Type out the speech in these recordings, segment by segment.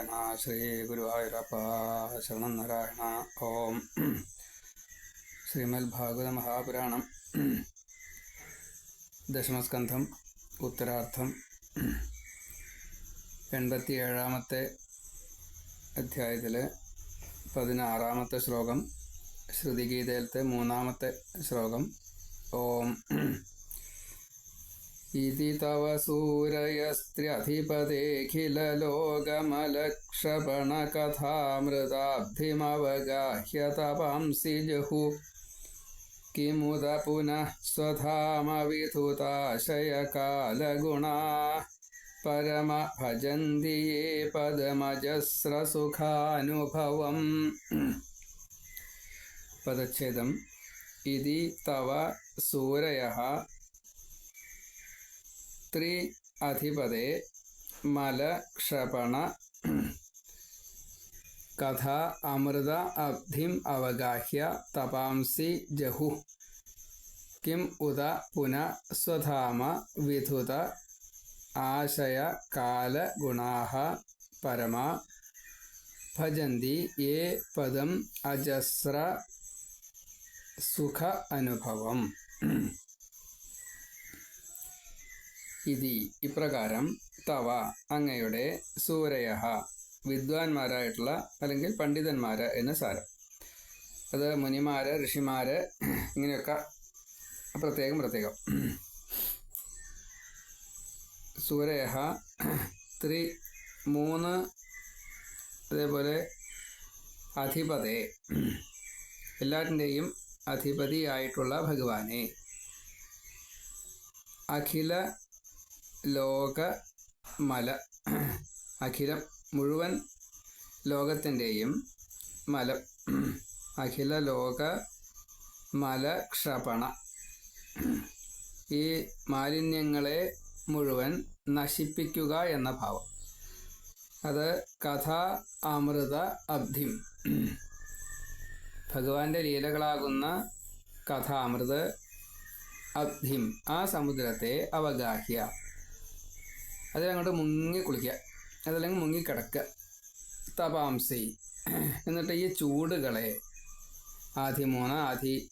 നാരായണ ശ്രീ ഗുരുവായൂരപ്പ ശരണം നാരായണ ഓം ശ്രീമദ് ഭാഗവത മഹാപുരാണം ദശമസ്കന്ധം ഉത്തരാർത്ഥം എൺപത്തിയേഴാമത്തെ അധ്യായത്തിലെ പതിനാറാമത്തെ ശ്ലോകം ശ്രുതിഗീതയിലത്തെ മൂന്നാമത്തെ ശ്ലോകം ഓം. इति तव सूरयस्त्र्यधिपते तपांसि जहु किमुद पुनः स्वधामविधुताशयकालगुणा परमभजन्ति ये पदमजस्रसुखानुभवम् पदच्छेदम् इति तव सूरयः ത്രി അധിപതേ മലക്ഷപണ കഥ അമൃത അബ്ധിം അവഗാഹ്യ തപാംസി ജഹു കിം ഉദ പുന സ്വധാമ വിധുത ആശയ കാല ഗുണാഹ പരമ ഭജന്തി യേ പദം അജസ്ര സുഖ അനുഭവം. ഇതി ഇപ്രകാരം തവ അങ്ങയുടെ സൂരയ വിദ്വാൻമാരായിട്ടുള്ള അല്ലെങ്കിൽ പണ്ഡിതന്മാര് എന്ന സാരം. അത് മുനിമാര് ഋഷിമാര് ഇങ്ങനെയൊക്കെ പ്രത്യേകം പ്രത്യേകം. സൂരയ ത്രി മൂന്ന് അതേപോലെ അധിപതേ. എല്ലാറ്റിന്റെയും അധിപതിയായിട്ടുള്ള ഭഗവാനെ. അഖില ലോക മല അഖിലം മുഴുവൻ ലോകത്തിന്റെയും മലം അഖില ലോക മലക്ഷപണ ഈ മാലിന്യങ്ങളെ മുഴുവൻ നശിപ്പിക്കുക എന്ന ഭാവം. അത് കഥ അമൃത അബ്ധിം. ഭഗവാന്റെ ലീലകളാകുന്ന കഥാമൃത് അബ്ധിം ആ സമുദ്രത്തെ അവഗാഹ്യ. അതിലങ്ങോട്ട് മുങ്ങി കുളിക്കുക. അതല്ലെങ്കിൽ മുങ്ങി കിടക്കുക. തപാംസി. എന്നിട്ട് ഈ ചൂടുകളെ ആധി മൂന്ന് ആധി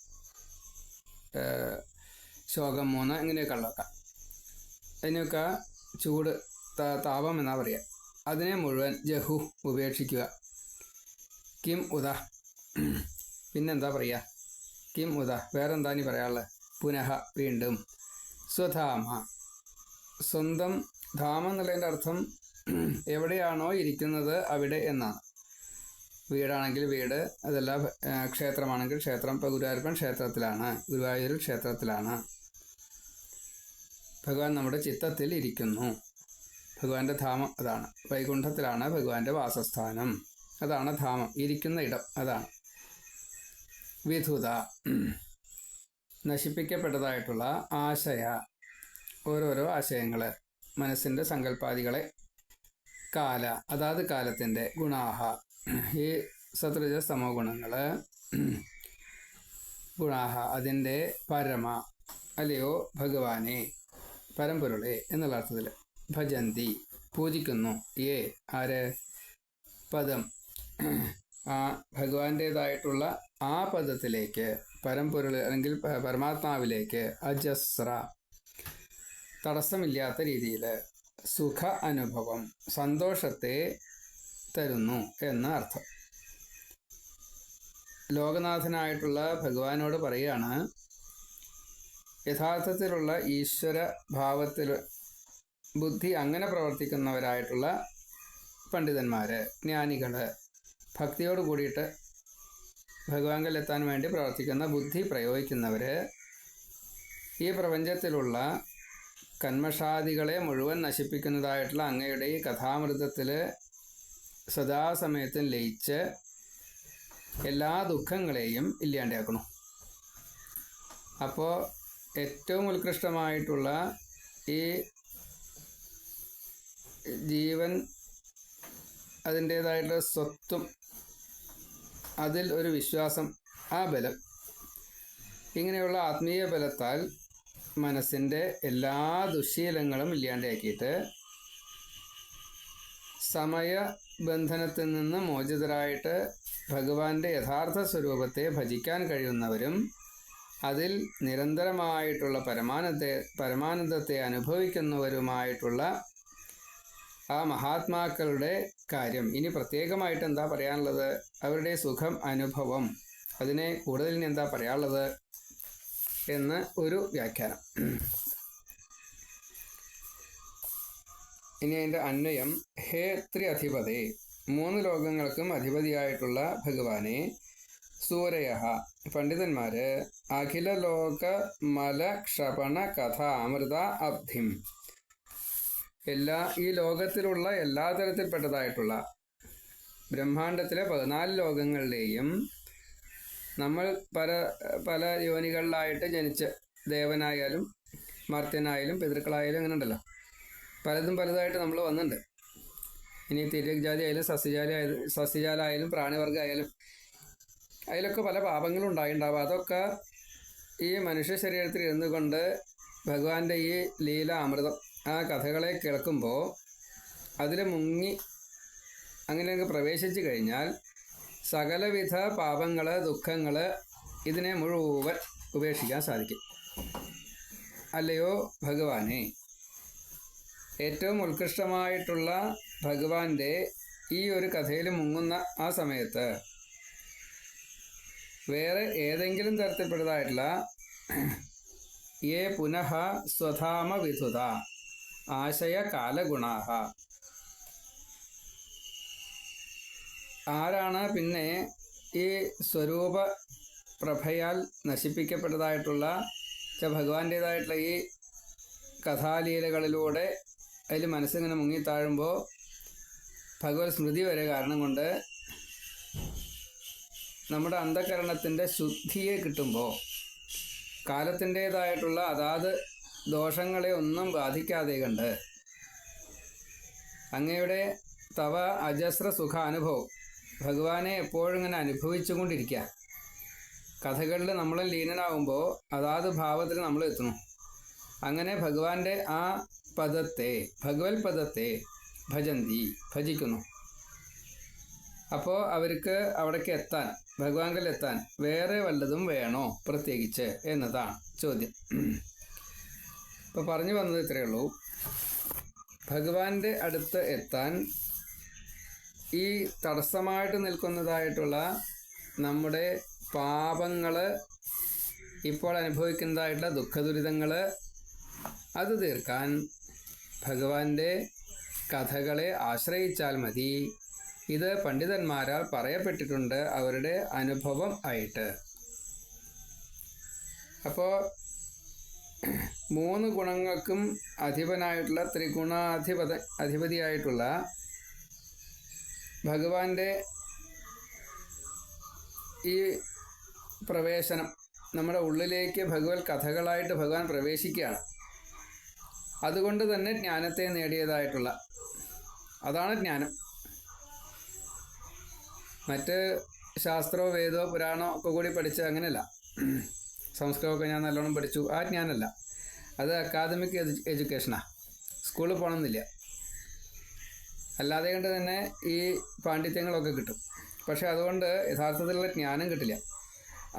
ശോകം മൂന്ന് ഇങ്ങനെയൊക്കെ ഉള്ളതൊക്കെ. അതിനൊക്കെ ചൂട് താപം എന്നാ പറയുക അതിനെ മുഴുവൻ ജഹു ഉപേക്ഷിക്കുക. കിം ഉദ. പിന്നെന്താ പറയുക കിം ഉദ. വേറെന്താ നീ പറയാനുള്ളത്? പുനഃ വീണ്ടും സ്വധാമ. സ്വന്തം ധാമം എന്നുള്ളതിന്റെ അർത്ഥം എവിടെയാണോ ഇരിക്കുന്നത് അവിടെ എന്നാണ്. വീടാണെങ്കിൽ വീട് അതല്ല ക്ഷേത്രമാണെങ്കിൽ ക്ഷേത്രം ഇപ്പോൾ ഗുരുവായൂരപ്പൻ ക്ഷേത്രത്തിലാണ് ഗുരുവായൂർ ക്ഷേത്രത്തിലാണ്. ഭഗവാൻ നമ്മുടെ ചിത്തത്തിൽ ഇരിക്കുന്നു. ഭഗവാന്റെ ധാമം അതാണ്. വൈകുണ്ഠത്തിലാണ് ഭഗവാന്റെ വാസസ്ഥാനം. അതാണ് ധാമം. ഇരിക്കുന്ന ഇടം അതാണ്. വിധുത നശിപ്പിക്കപ്പെട്ടതായിട്ടുള്ള ആശയ ഓരോരോ ആശയങ്ങൾ മനസ്സിന്റെ സങ്കല്പാദികളെ കാല അതാത് കാലത്തിന്റെ ഗുണാഹ. ഈ സത്രജ സമോ ഗുണങ്ങൾ ഗുണാഹ അതിന്റെ പരമ അല്ലയോ ഭഗവാനെ പരമ്പൊരുളെ എന്നുള്ള അർത്ഥത്തിൽ ഭജന്തി പൂജിക്കുന്നു. ഏ ആര്? പദം. ആ ഭഗവാന്റേതായിട്ടുള്ള ആ പദത്തിലേക്ക് പരമ്പൊരുൾ അല്ലെങ്കിൽ പരമാത്മാവിലേക്ക് അജസ്ര തടസ്സമില്ലാത്ത രീതിയിൽ സുഖ അനുഭവം സന്തോഷത്തെ തരുന്നു എന്ന അർത്ഥം. ലോകനാഥനായിട്ടുള്ള ഭഗവാനോട് പറയുകയാണ് യഥാർത്ഥത്തിലുള്ള ഈശ്വര ഭാവത്തിൽ ബുദ്ധി അങ്ങനെ പ്രവർത്തിക്കുന്നവരായിട്ടുള്ള പണ്ഡിതന്മാർ ജ്ഞാനികൾ ഭക്തിയോട് കൂടിയിട്ട് ഭഗവാങ്കലെത്താൻ വേണ്ടി പ്രവർത്തിക്കുന്ന ബുദ്ധി പ്രയോഗിക്കുന്നവർ ഈ പ്രപഞ്ചത്തിലുള്ള കന്മഷാദികളെ മുഴുവൻ നശിപ്പിക്കുന്നതായിട്ടുള്ള അങ്ങയുടെ ഈ കഥാമൃതത്തിൽ സദാസമയത്തും ലയിച്ച് എല്ലാ ദുഃഖങ്ങളെയും ഇല്ലാണ്ടാക്കണം അപ്പോൾ ഏറ്റവും ഉത്കൃഷ്ടമായിട്ടുള്ള ഈ ജീവൻ അതിന്റേതായിട്ടുള്ള സ്വത്തും അതിൽ ഒരു വിശ്വാസം ആ ബലം ഇങ്ങനെയുള്ള ആത്മീയ ബലത്താൽ മനസ്സിന്റെ എല്ലാ ദുശീലങ്ങളും ഇല്ലാണ്ടാക്കിയിട്ട് സമയ ബന്ധനത്തിൽ നിന്ന് മോചിതരായിട്ട് ഭഗവാന്റെ യഥാർത്ഥ സ്വരൂപത്തെ ഭജിക്കാൻ കഴിയുന്നവരും അതിൽ നിരന്തരമായിട്ടുള്ള പരമാനന്ദത്തെ പരമാനന്ദത്തെ അനുഭവിക്കുന്നവരുമായിട്ടുള്ള ആ മഹാത്മാക്കളുടെ കാര്യം. ഇനി പ്രത്യേകമായിട്ട് എന്താ പറയാനുള്ളത്? അവരുടെ സുഖം അനുഭവം. അതിനെ കൂടുതൽ ഇനി എന്താ പറയാനുള്ളത്? എന്ന് ഒരു വ്യാഖ്യാനം. ഇനി അതിന്റെ അന്വയം. ഹേ ത്രിയധിപതേ മൂന്ന് ലോകങ്ങൾക്കും അധിപതിയായിട്ടുള്ള ഭഗവാനെ സൂരയ പണ്ഡിതന്മാര് അഖില ലോക മലക്ഷപണ കഥ അമൃത അബ്ധിം. എല്ലാ ഈ ലോകത്തിലുള്ള എല്ലാ തരത്തിൽപ്പെട്ടതായിട്ടുള്ള ബ്രഹ്മാണ്ടത്തിലെ പതിനാല് ലോകങ്ങളിലെയും നമ്മൾ പല പല യോനികളിലായിട്ട് ജനിച്ച ദേവനായാലും മർത്യനായാലും പിതൃക്കളായാലും അങ്ങനെ ഉണ്ടല്ലോ പലതും പലതായിട്ട് നമ്മൾ വന്നിട്ടുണ്ട്. ഇനി തിര്യജാതി ആയാലും സസ്യജാലി ആയാലും സസ്യജാലായാലും പ്രാണിവർഗം ആയാലും അതിലൊക്കെ പല പാപങ്ങളും ഉണ്ടായിണ്ടാവും. അതൊക്കെ ഈ മനുഷ്യ ശരീരത്തിൽ ഇരുന്നു കൊണ്ട് ഭഗവാന്റെ ഈ ലീല അമൃതം ആ കഥകളെ കേൾക്കുമ്പോൾ അതിൽ മുങ്ങി അങ്ങനെ അങ്ങ് പ്രവേശിച്ചു കഴിഞ്ഞാൽ സകലവിധ പാപങ്ങൾ ദുഃഖങ്ങൾ ഇതിനെ മുഴുവൻ ഉപേക്ഷിക്കാൻ സാധിക്കും. അല്ലയോ ഭഗവാനെ? ഏറ്റവും ഉത്കൃഷ്ടമായിട്ടുള്ള ഭഗവാന്റെ ഈ ഒരു കഥയിൽ മുങ്ങുന്ന ആ സമയത്ത് വേറെ ഏതെങ്കിലും തരത്തിൽപ്പെട്ടതായിട്ടുള്ള ഏ പുനഃ സ്വധാമ വിധുത ആശയ കാലഗുണാഹ ആരാണ് പിന്നെ ഈ സ്വരൂപ പ്രഭയാൽ നശിപ്പിക്കപ്പെട്ടതായിട്ടുള്ള ഭഗവാന്റേതായിട്ടുള്ള ഈ കഥാലീലകളിലൂടെ അതിൽ മനസ്സിങ്ങനെ മുങ്ങിത്താഴുമ്പോൾ ഭഗവത് സ്മൃതി വരെ കാരണം കൊണ്ട് നമ്മുടെ അന്ധകരണത്തിന്റെ ശുദ്ധിയെ കിട്ടുമ്പോൾ കാലത്തിന്റേതായിട്ടുള്ള അതാത് ദോഷങ്ങളെ ഒന്നും ബാധിക്കാതെ കണ്ട് അങ്ങയുടെ തവ അജസ്ര സുഖ അനുഭവം ഭഗവാനെ എപ്പോഴും ഇങ്ങനെ അനുഭവിച്ചു കൊണ്ടിരിക്കുക കഥകളിൽ നമ്മൾ ലീനനാവുമ്പോൾ അതാത് ഭാവത്തിൽ നമ്മൾ എത്തുന്നു. അങ്ങനെ ഭഗവാന്റെ ആ പദത്തെ ഭഗവത് പദത്തെ ഭജന്തി ഭജിക്കുന്നു. അപ്പോൾ അവർക്ക് അവിടേക്ക് എത്താൻ ഭഗവാങ്കൽ എത്താൻ വേറെ വല്ലതും വേണോ പ്രത്യേകിച്ച് എന്നതാണ് ചോദ്യം. ഇപ്പോൾ പറഞ്ഞു വന്നത് ഇത്രയേ ഉള്ളൂ. ഭഗവാന്റെ അടുത്ത് എത്താൻ ഈ തടസ്സമായിട്ട് നിൽക്കുന്നതായിട്ടുള്ള നമ്മുടെ പാപങ്ങൾ ഇപ്പോൾ അനുഭവിക്കുന്നതായിട്ടുള്ള ദുഃഖദുരിതങ്ങൾ അത് തീർക്കാൻ ഭഗവാന്റെ കഥകളെ ആശ്രയിച്ചാൽ മതി. ഇത് പണ്ഡിതന്മാരാൽ പറയപ്പെട്ടിട്ടുണ്ട് അവരുടെ അനുഭവം ആയിട്ട്. അപ്പോൾ മൂന്ന് ഗുണങ്ങൾക്കും അധിപനായിട്ടുള്ള ത്രിഗുണാധിപത അധിപതിയായിട്ടുള്ള ഭഗവാന്റെ ഈ പ്രവേശനം നമ്മുടെ ഉള്ളിലേക്ക് ഭഗവത് കഥകളായിട്ട് ഭഗവാൻ പ്രവേശിക്കുകയാണ്. അതുകൊണ്ട് തന്നെ ജ്ഞാനത്തെ നേടിയതായിട്ടുള്ള അതാണ് ജ്ഞാനം. മറ്റ് ശാസ്ത്രമോ വേദോ പുരാണോ ഒക്കെ കൂടി പഠിച്ച അങ്ങനെയല്ല. സംസ്കൃതമൊക്കെ ഞാൻ നല്ലോണം പഠിച്ചു. ആ ജ്ഞാനമല്ല. അത് അക്കാദമിക് എഡ്യു എഡ്യൂക്കേഷനാണ് സ്കൂളിൽ പോകണമെന്നില്ല അല്ലാതെ കൊണ്ട് തന്നെ ഈ പാണ്ഡിത്യങ്ങളൊക്കെ കിട്ടും. പക്ഷെ അതുകൊണ്ട് യഥാർത്ഥത്തിലുള്ള ജ്ഞാനം കിട്ടില്ല.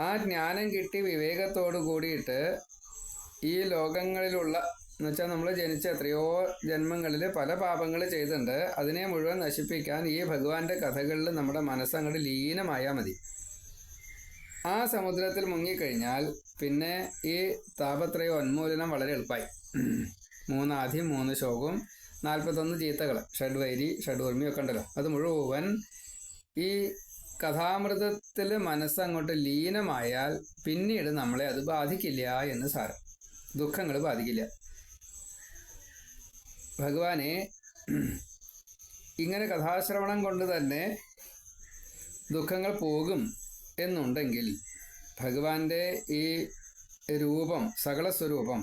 ആ ജ്ഞാനം കിട്ടി വിവേകത്തോട് കൂടിയിട്ട് ഈ ലോകങ്ങളിലുള്ള എന്ന് വെച്ചാൽ നമ്മൾ ജനിച്ച എത്രയോ ജന്മങ്ങളിൽ പല പാപങ്ങൾ ചെയ്തിട്ടുണ്ട് അതിനെ മുഴുവൻ നശിപ്പിക്കാൻ ഈ ഭഗവാന്റെ കഥകളിൽ നമ്മുടെ മനസ്സങ്ങോട്ട് ലീനമായാൽ മതി. ആ സമുദ്രത്തിൽ മുങ്ങിക്കഴിഞ്ഞാൽ പിന്നെ ഈ താപത്രയ ഉന്മൂലനം വളരെ എളുപ്പമായി മൂന്നാദ്യം മൂന്ന് ശോകവും നാൽപ്പത്തൊന്ന് ചീത്തകൾ ഷഡ്വൈരി ഷഡ്വർമി ഒക്കെ ഉണ്ടല്ലോ. അത് മുഴുവൻ ഈ കഥാമൃതത്തിൽ മനസ്സങ്ങോട്ട് ലീനമായാൽ പിന്നീട് നമ്മളെ അത് ബാധിക്കില്ല എന്ന് സാരം. ദുഃഖങ്ങൾ ബാധിക്കില്ല. ഭഗവാനെ ഇങ്ങനെ കഥാശ്രവണം കൊണ്ട് തന്നെ ദുഃഖങ്ങൾ പോകും എന്നുണ്ടെങ്കിൽ ഭഗവാന്റെ ഈ രൂപം സകല സ്വരൂപം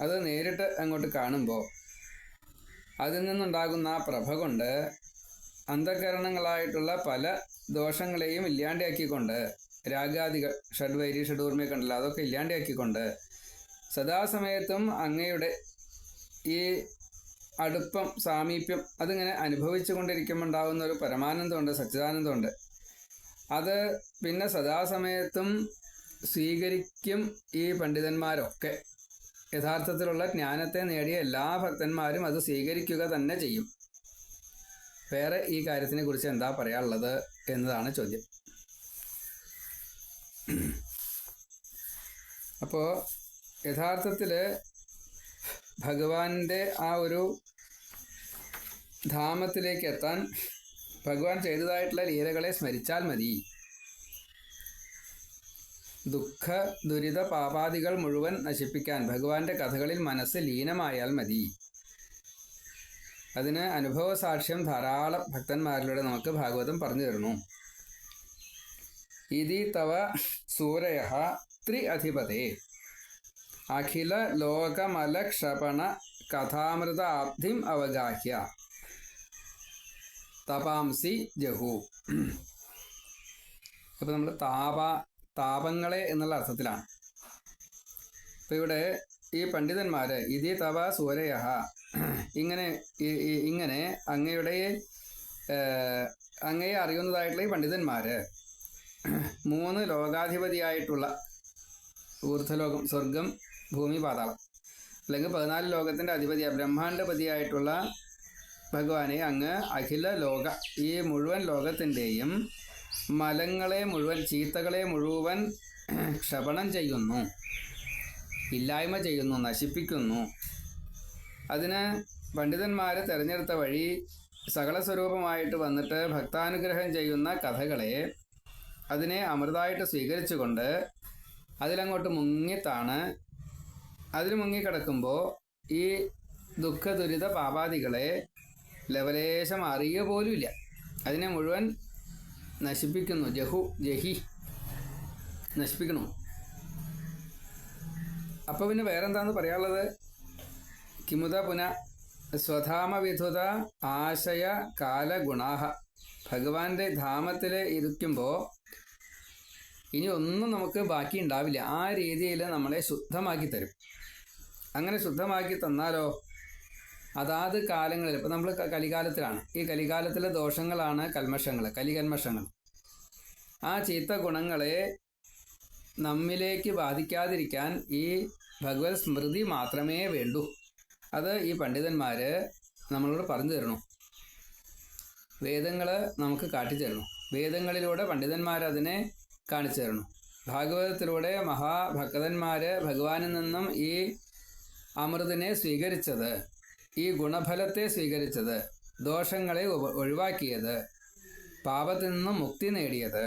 അത് നേരിട്ട് അങ്ങോട്ട് കാണുമ്പോൾ അതിൽ നിന്നുണ്ടാകുന്ന ആ പ്രഭ കൊണ്ട് അന്ധകരണങ്ങളായിട്ടുള്ള പല ദോഷങ്ങളെയും ഇല്ലാണ്ടാക്കിക്കൊണ്ട് രാഗാദികൾ ഷഡ്വൈരി ഷഡൂർമയൊക്കെ ഉണ്ടല്ലോ അതൊക്കെ ഇല്ലാണ്ടാക്കിക്കൊണ്ട് സദാസമയത്തും അങ്ങയുടെ ഈ അടുപ്പം സാമീപ്യം അതിങ്ങനെ അനുഭവിച്ചു കൊണ്ടിരിക്കുമ്പോൾ ഉണ്ടാകുന്ന ഒരു പരമാനന്ദമുണ്ട് സച്ചിദാനന്ദമുണ്ട്. അത് പിന്നെ സദാസമയത്തും സ്വീകരിക്കും ഈ പണ്ഡിതന്മാരൊക്കെ. യഥാർത്ഥത്തിലുള്ള ജ്ഞാനത്തെ നേടിയ എല്ലാ ഭക്തന്മാരും അത് സ്വീകരിക്കുക തന്നെ ചെയ്യും. വേറെ ഈ കാര്യത്തിനെ കുറിച്ച് എന്താ പറയാനുള്ളത് എന്നതാണ് ചോദ്യം. അപ്പോൾ യഥാർത്ഥത്തിൽ ഭഗവാന്റെ ആ ഒരു ധാമത്തിലേക്ക് എത്താൻ ഭഗവാൻ ചെയ്തതായിട്ടുള്ള ലീലകളെ സ്മരിച്ചാൽ മതി. ദുഃഖ ദുരിത പാപാദികൾ മുഴുവൻ നശിപ്പിക്കാൻ ഭഗവാന്റെ കഥകളിൽ മനസ്സ് ലീനമായാൽ മതി. അതിന് അനുഭവ സാക്ഷ്യം ധാരാളം ഭക്തന്മാരിലൂടെ നമുക്ക് ഭാഗവതം പറഞ്ഞു തരുന്നു. ഇതി തവ സൂരയ ത്രി അധിപതേ. അഖില ലോകമലക്ഷപണ കഥാമൃത ആബ്ധിം അവഗാഹ്യ. തപാംസി ജഹു. അപ്പോൾ നമ്മൾ താപ താപങ്ങളെ എന്നുള്ള അർത്ഥത്തിലാണ്. അപ്പോൾ ഇവിടെ ഈ പണ്ഡിതന്മാർ ഇതി തവ സൂരയഹ ഇങ്ങനെ ഇങ്ങനെ അങ്ങയുടെ അങ്ങയെ അറിയുന്നതായിട്ടുള്ള ഈ പണ്ഡിതന്മാർ മൂന്ന് ലോകാധിപതിയായിട്ടുള്ള ഊർദ്ധലോകം സ്വർഗം ഭൂമി പാതാളം അല്ലെങ്കിൽ പതിനാല് ലോകത്തിന്റെ അധിപതിയായ ബ്രഹ്മാണ്ഡപതിയായിട്ടുള്ള ഭഗവാനെ അങ്ങ് അഖില ലോക ഈ മുഴുവൻ ലോകത്തിന്റെയും മലങ്ങളെ മുഴുവൻ ചീത്തകളെ മുഴുവൻ ക്ഷപണം ചെയ്യുന്നു. ഇല്ലായ്മ ചെയ്യുന്നു നശിപ്പിക്കുന്നു. അതിന് പണ്ഡിതന്മാരെ തിരഞ്ഞെടുത്ത വഴി സകല സ്വരൂപമായിട്ട് വന്നിട്ട് ഭക്താനുഗ്രഹം ചെയ്യുന്ന കഥകളെ അതിനെ അമൃതായിട്ട് സ്വീകരിച്ചുകൊണ്ട് അതിലങ്ങോട്ട് മുങ്ങിത്താണ്. അതിൽ മുങ്ങിക്കിടക്കുമ്പോൾ ഈ ദുഃഖ ദുരിത പാപാദികളെ ലവലേശം അറിയുക പോലുമില്ല. അതിനെ മുഴുവൻ നശിപ്പിക്കുന്നു. ജഹു ജഹി. നശിപ്പിക്കണു? അപ്പോൾ പിന്നെ വേറെന്താന്ന് പറയാനുള്ളത്? കിമുത പുന സ്വധാമവിധുത ആശയ കാലഗുണാഹ. ഭഗവാന്റെ ധാമത്തിൽ ഇരിക്കുമ്പോൾ ഇനി ഒന്നും നമുക്ക് ബാക്കി ഉണ്ടാവില്ല. ആ രീതിയിൽ നമ്മളെ ശുദ്ധമാക്കി തരും. അങ്ങനെ ശുദ്ധമാക്കി തന്നാലോ? അതാത് കാലങ്ങളിൽ ഇപ്പം നമ്മൾ കലികാലത്തിലാണ്. ഈ കലികാലത്തിലെ ദോഷങ്ങളാണ് കൽമഷങ്ങൾ കലികന്മഷങ്ങൾ. ആ ചീത്ത ഗുണങ്ങളെ നമ്മിലേക്ക് ബാധിക്കാതിരിക്കാൻ ഈ ഭഗവത് സ്മൃതി മാത്രമേ വേണ്ടൂ. അത് ഈ പണ്ഡിതന്മാർ നമ്മളോട് പറഞ്ഞു തരണു. വേദങ്ങൾ നമുക്ക് കാട്ടിത്തരണു വേദങ്ങളിലൂടെ പണ്ഡിതന്മാരതിനെ കാണിച്ചു തരണു. ഭാഗവതത്തിലൂടെ മഹാഭക്തന്മാർ ഭഗവാനിൽ നിന്നും ഈ അമൃതിനെ സ്വീകരിച്ചത് ഈ ഗുണഫലത്തെ സ്വീകരിച്ചത് ദോഷങ്ങളെ ഒഴിവാക്കിയത് പാപത്തിൽ നിന്നും മുക്തി നേടിയത്.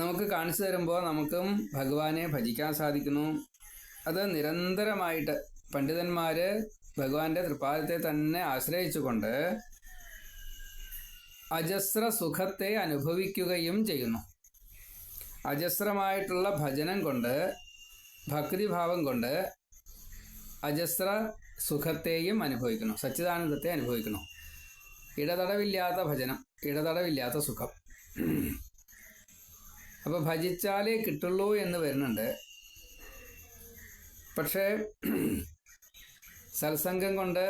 നമുക്ക് കാണിച്ചു തരുമ്പോൾ നമുക്കും ഭഗവാനെ ഭജിക്കാൻ സാധിക്കുന്നു. അത് നിരന്തരമായിട്ട് പണ്ഡിതന്മാർ ഭഗവാന്റെ തൃപ്പാദത്തെ തന്നെ ആശ്രയിച്ചുകൊണ്ട് അജസ്ര സുഖത്തെ അനുഭവിക്കുകയും ചെയ്യുന്നു. അജസ്രമായിട്ടുള്ള ഭജനം കൊണ്ട് ഭക്തിഭാവം കൊണ്ട് അജസ്ര സുഖത്തെയും അനുഭവിക്കണം സച്ചിദാനന്ദത്തെ അനുഭവിക്കണം ഇടതടവില്ലാത്ത ഭജനം ഇടതടവില്ലാത്ത സുഖം. അപ്പോൾ ഭജിച്ചാലേ കിട്ടുള്ളൂ എന്ന് വരുന്നുണ്ട്. പക്ഷേ സത്സംഗം കൊണ്ട്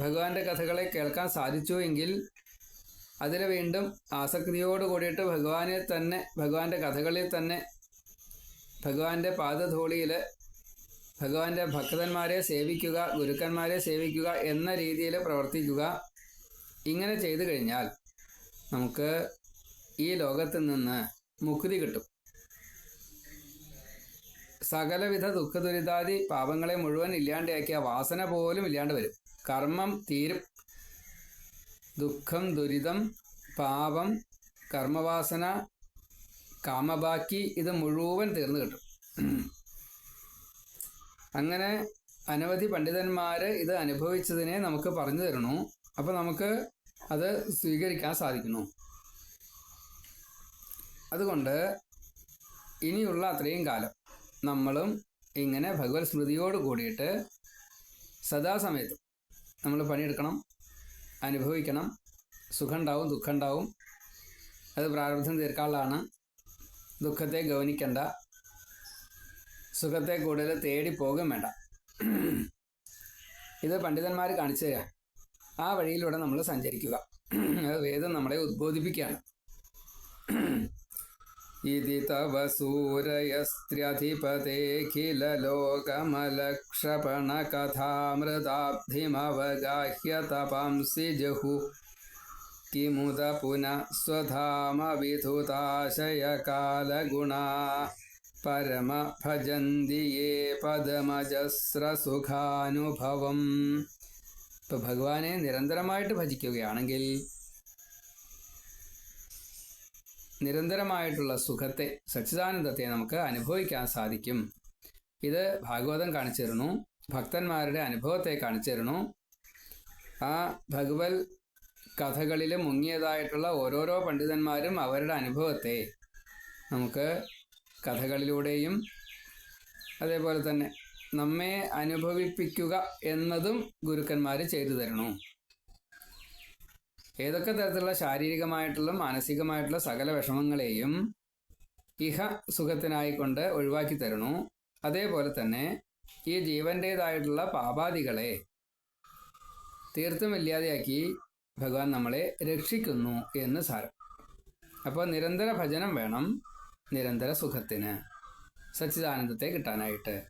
ഭഗവാന്റെ കഥകളെ കേൾക്കാൻ സാധിച്ചു എങ്കിൽ അതിൽ വീണ്ടും ആസക്തിയോട് കൂടിയിട്ട് ഭഗവാനെ തന്നെ ഭഗവാന്റെ കഥകളിൽ തന്നെ ഭഗവാന്റെ പാദധൂളിയിൽ ഭഗവാന്റെ ഭക്തന്മാരെ സേവിക്കുക ഗുരുക്കന്മാരെ സേവിക്കുക എന്ന രീതിയിൽ പ്രവർത്തിക്കുക ഇങ്ങനെ ചെയ്തു കഴിഞ്ഞാൽ നമുക്ക് ഈ ലോകത്തിൽ നിന്ന് മുക്തി കിട്ടും. സകലവിധ ദുഃഖദുരിതാദി പാപങ്ങളെ മുഴുവൻ ഇല്ലാണ്ടാക്കിയ വാസന പോലും ഇല്ലാണ്ട് വരും. കർമ്മം തീരും. ദുഃഖം ദുരിതം പാപം കർമ്മവാസന കാമബാക്കി ഇത് മുഴുവൻ തീർന്നു കിട്ടും. അങ്ങനെ അനവധി പണ്ഡിതന്മാർ ഇത് അനുഭവിച്ചതിനെ നമുക്ക് പറഞ്ഞു തരണു അപ്പോൾ നമുക്ക് അത് സ്വീകരിക്കാൻ സാധിക്കുന്നു. അതുകൊണ്ട് ഇനിയുള്ള അത്രയും കാലം നമ്മളും ഇങ്ങനെ ഭഗവത് സ്മൃതിയോട് കൂടിയിട്ട് സദാസമയത്തും നമ്മൾ പണിയെടുക്കണം അനുഭവിക്കണം സുഖം ഉണ്ടാവും ദുഃഖം ഉണ്ടാവും അത് പ്രാരബ്ധം തീർക്കാനുള്ളതാണ്. ദുഃഖത്തെ ഗൗനിക്കണ്ട. സുഖത്തെ കൂടുതൽ തേടി പോകും വേണ്ട. ഇത് പണ്ഡിതന്മാർ കാണിച്ചു തരാം. ആ വഴിയിലൂടെ നമ്മൾ സഞ്ചരിക്കുക. വേദം നമ്മളെ ഉദ്ബോധിപ്പിക്കുകയാണ്. ഇതി തവ സൂരയസ്ത്ര്യധിപതേഖിലോകമലക്ഷപണ കഥാമൃതാബ്ധിമവഗാഹ്യ തപംസി ജഹു കിമുത പുനഃ സ്വധാമ വിധുതാശയകാലഗുണാ പരമ ഭജന്തി യേ പദമജസ്രസുഖാനുഭവം ഇപ്പൊ ഭഗവാനെ നിരന്തരമായിട്ട് ഭജിക്കുകയാണെങ്കിൽ നിരന്തരമായിട്ടുള്ള സുഖത്തെ സച്ചിദാനന്ദത്തെ നമുക്ക് അനുഭവിക്കാൻ സാധിക്കും. ഇത് ഭാഗവതം കാണിച്ചു തരുന്നു. ഭക്തന്മാരുടെ അനുഭവത്തെ കാണിച്ചു തരുന്നു. ആ ഭഗവത് കഥകളിൽ മുങ്ങിയതായിട്ടുള്ള ഓരോരോ പണ്ഡിതന്മാരും അവരുടെ അനുഭവത്തെ നമുക്ക് കഥകളിലൂടെയും അതേപോലെ തന്നെ നമ്മെ അനുഭവിപ്പിക്കുക എന്നതും ഗുരുക്കന്മാർ ചെയ്തു തരണു. ഏതൊക്കെ തരത്തിലുള്ള ശാരീരികമായിട്ടുള്ള മാനസികമായിട്ടുള്ള സകല വിഷമങ്ങളെയും ഇഹ സുഖത്തിനായിക്കൊണ്ട് ഒഴിവാക്കി തരണു. അതേപോലെ തന്നെ ഈ ജീവന്റേതായിട്ടുള്ള പാപാദികളെ തീർത്തും ഇല്ലാതെയാക്കി ഭഗവാൻ നമ്മളെ രക്ഷിക്കുന്നു എന്ന് സാരം. അപ്പോൾ നിരന്തര ഭജനം വേണം. നിരന്തര സുഖത്തിന് സച്ചിദാനന്ദത്തെ കിട്ടാനായിട്ട്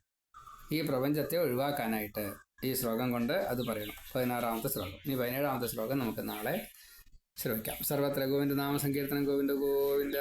ഈ പ്രപഞ്ചത്തെ ഒഴിവാക്കാനായിട്ട് ഈ ശ്ലോകം കൊണ്ട് അത് പറയണം. പതിനാറാമത്തെ ശ്ലോകം. ഇനി പതിനേഴാമത്തെ ശ്ലോകം നമുക്ക് നാളെ ശ്രമിക്കാം സർവത്ര ഗോവിന്ദ നാമസങ്കീർത്തനം ഗോവിന്ദ ഗോവിന്ദ.